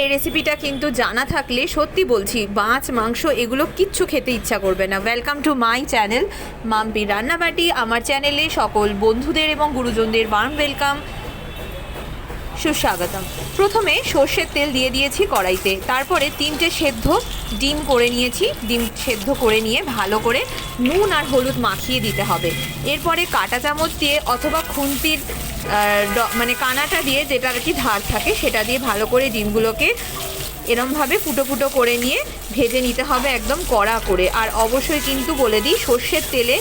এই রেসিপিটা কিন্তু জানা থাকলে সত্যি বলছি, মাছ, মাংস এগুলো কিচ্ছু খেতে ইচ্ছা করবে না। Welcome to my channel Mampi রান্নাবাটি। আমার চ্যানেলে সকল বন্ধুদের এবং গুরুজনদের বার্ম ওয়েলকাম সুস্বাগতম। প্রথমে সর্ষের তেল দিয়ে দিয়েছি কড়াইতে। তারপরে তিনটে সেদ্ধ ডিম করে নিয়েছি। ডিম সেদ্ধ করে নিয়ে ভালো করে নুন আর হলুদ মাখিয়ে দিতে হবে। এরপরে কাঁটা চামচ দিয়ে অথবা খুন্তির মানে কানাটা দিয়ে যেটা আর কি ধার থাকে, সেটা দিয়ে ভালো করে ডিমগুলোকে এরমভাবে ফুটো ফুটো করে নিয়ে ভেজে নিতে হবে একদম কড়া করে। আর অবশ্যই কিন্তু বলে দিই, সর্ষের তেলে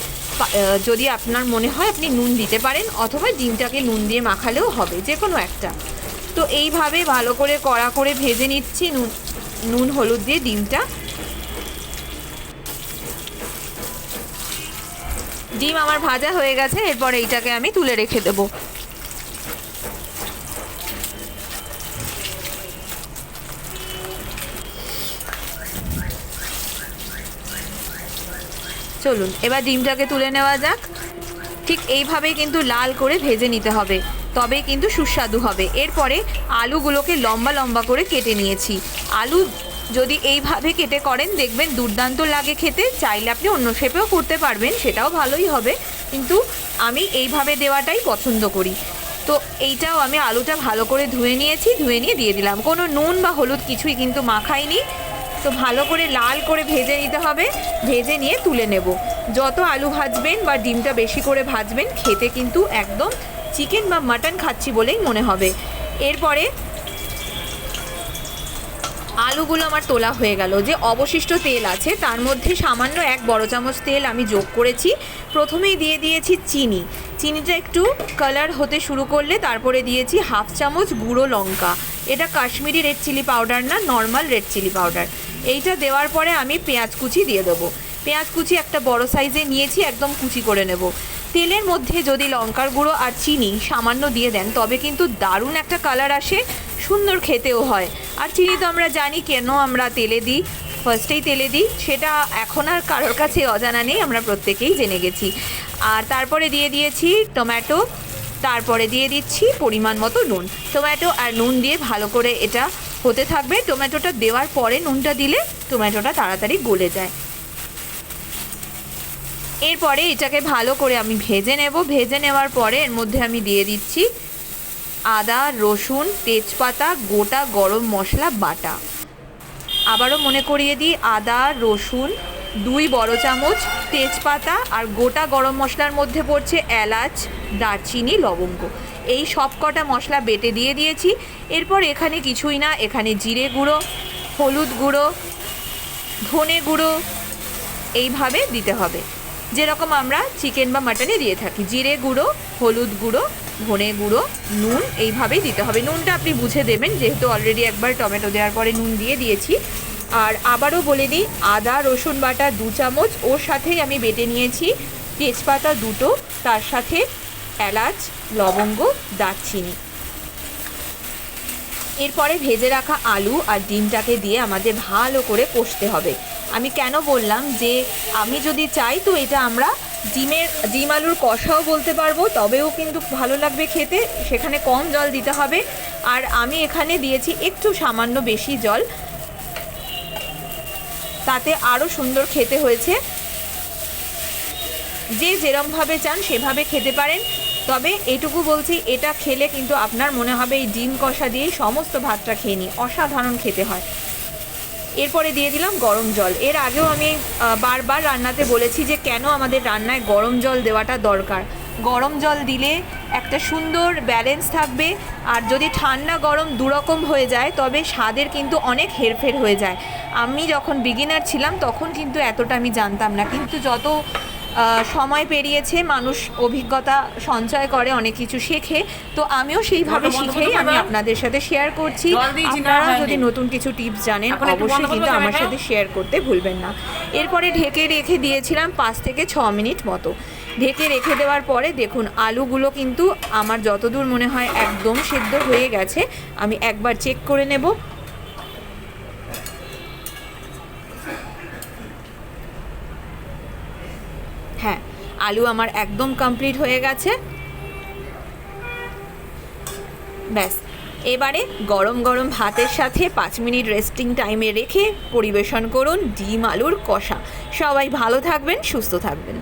যদি আপনার মনে হয় আপনি নুন দিতে পারেন, অথবা ডিমটাকে নুন দিয়ে মাখালেও হবে যে কোনো একটা। তো এইভাবে ভালো করে কড়া করে ভেজে নিচ্ছি, নুন নুন, হলুদ দিয়ে ডিমটা। ডিম আমার ভাজা হয়ে গেছে, এরপর এইটাকে আমি তুলে রেখে দেবো। চলুন, এবার ডিমটাকে তুলে নেওয়া যাক। ঠিক এইভাবেই কিন্তু লাল করে ভেজে নিতে হবে। তবে কিন্তু সুস্বাদু হবে। এরপরে আলুগুলোকে লম্বা লম্বা করে কেটে নিয়েছি। আলু যদি এইভাবে কেটে করেন, দেখবেন দুর্দান্ত লাগে খেতে। চাইলে আপনি অন্য শেপেও করতে পারবেন, সেটাও ভালোই হবে। কিন্তু আমি এইভাবে দেওয়াটাই পছন্দ করি। তো এইটাও আমি আলুটা ভালো করে ধুয়ে নিয়েছি, ধুয়ে নিয়ে দিয়ে দিলাম। কোনো নুন বা হলুদ কিছুই কিন্তু মাখাইনি। তো ভালো করে লাল করে ভেজে নিতে হবে। ভেজে নিয়ে তুলে নেব। যত আলু ভাজবেন বা ডিমটা বেশি করে ভাজবেন, খেতে কিন্তু একদম চিকেন বা মাটন খাচ্ছি বলেই মনে হবে। এরপরে আলুগুলো আমার তোলা হয়ে গেল। যে অবশিষ্ট তেল আছে, তার মধ্যে সামান্য এক বড় চামচ তেল আমি যোগ করেছি। প্রথমেই দিয়ে দিয়েছি চিনি। চিনিটা একটু কালার হতে শুরু করলে তারপরে দিয়েছি হাফ চামচ গুঁড়ো লঙ্কা। এটা কাশ্মীরি রেড চিলি পাউডার না নর্মাল রেড চিলি পাউডার এইটা দেওয়ার পরে আমি পেঁয়াজ কুচি দিয়ে দেবো। পেঁয়াজ কুচি একটা বড় সাইজে নিয়েছি, একদম কুচি করে নেব। তেলের মধ্যে যদি লঙ্কার গুঁড়ো আর চিনি সামান্য দিয়ে দেন, তবে কিন্তু দারুণ একটা কালার আসে। সুন্দর খেতেও হয়। আর চিনি তো আমরা জানি কেন আমরা তেলে দিই। ফার্স্টেই তেলে দিই, সেটা এখন আর কারোর কাছে অজানা নেই, আমরা প্রত্যেকেই জেনে গেছি। আর তারপরে দিয়ে দিয়েছি টমেটো, তারপরে দিয়ে দিচ্ছি পরিমাণ মতো নুন। টমেটো আর নুন দিয়ে ভালো করে এটা হতে থাকবে। টমেটোটা দেওয়ার পরে নুনটা দিলে টমেটোটা তাড়াতাড়ি গলে যায়। এরপরে এটাকে ভালো করে আমি ভেজে নেব। ভেজে নেওয়ার পরে এর মধ্যে আমি দিয়ে দিচ্ছি আদা, রসুন, তেজপাতা, গোটা গরম মশলা, বাটা। আবারও মনে করিয়ে দিই, আদা, রসুন, দুই বড় চামচ, তেজপাতা আর গোটা গরম মশলার মধ্যে পড়ছে এলাচ, দারচিনি, লবঙ্গ। এই সব কটা মশলা বেটে দিয়ে দিয়েছি। এরপর এখানে কিছুই না, এখানে জিরে গুঁড়ো, হলুদ গুঁড়ো, ধনে গুঁড়ো, এইভাবে দিতে হবে। যেরকম আমরা চিকেন বা মাটনে দিয়ে থাকি। জিরে গুঁড়ো, হলুদ গুঁড়ো ধনে গুঁড়ো, নুন এইভাবেই দিতে হবে। নুনটা আপনি বুঝে দেবেন, যেহেতু অলরেডি একবার টমেটো দেওয়ার পরে নুন দিয়ে দিয়েছি। আর আবারও বলে দিই, আদা, রসুন বাটা দু চামচ, ওর সাথেই আমি বেটে নিয়েছি তেজপাতা দুটো, তার সাথে এলাচ, লবঙ্গ, দারচিনি। এরপরে ভেজে রাখা আলু আর ডিমটাকে দিয়ে আমাদের ভালো করে কষতে হবে। আমি কেন বললাম যে, আমি যদি চাই তো এটা আমরা ডিমের, ডিম আলুর কষাও বলতে পারব, তবেও কিন্তু ভালো লাগবে খেতে। সেখানে কম জল দিতে হবে। আর আমি এখানে দিয়েছি একটু সামান্য বেশি জল। তাতে আরও সুন্দর খেতে হয়েছে। যে যেরমভাবে চান সেভাবে খেতে পারেন। তবে এটুকু বলছি, এটা খেলে কিন্তু আপনার মনে হবে এই ডিম কষা দিয়েই সমস্ত ভাতটা খেয়ে নিই অসাধারণ খেতে হয়। এরপরে দিয়ে দিলাম গরম জল। এর আগেও আমি বারবার রান্নাতে বলেছি যে কেন আমাদের রান্নায় গরম জল দেওয়াটা দরকার। গরম জল দিলে একটা সুন্দর ব্যালেন্স থাকবে, আর যদি ঠান্ডা গরম দুরকম হয়ে যায়, তবে স্বাদের কিন্তু অনেক হেরফের হয়ে যায়। আমি যখন বিগিনার ছিলাম, তখন কিন্তু এতটা আমি জানতাম না। কিন্তু যত সময় পেরিয়েছে মানুষ অভিজ্ঞতা সঞ্চয় করে অনেক কিছু শেখে। তো আমিও সেইভাবে শিখেই আমি আপনাদের সাথে শেয়ার করছি। আপনারা যদি নতুন কিছু টিপস জানেন অবশ্যই কিন্তু আমার সাথে শেয়ার করতে ভুলবেন না। এরপরে ঢেকে রেখে দিয়েছিলাম পাঁচ থেকে ছ মিনিট মতো। ঢেকে রেখে দেওয়ার পরে দেখুন আলুগুলো কিন্তু আমার যতদূর মনে হয় একদম সেদ্ধ হয়ে গেছে। আমি একবার চেক করে নেব। হ্যাঁ আলু আমার একদম কমপ্লিট হয়ে গেছে। ব্যাস, এবারে গরম গরম ভাতের সাথে পাঁচ মিনিট রেস্টিং টাইমে রেখে পরিবেশন করুন ডিম, আলুর কষা। সবাই ভালো থাকবেন, সুস্থ থাকবেন।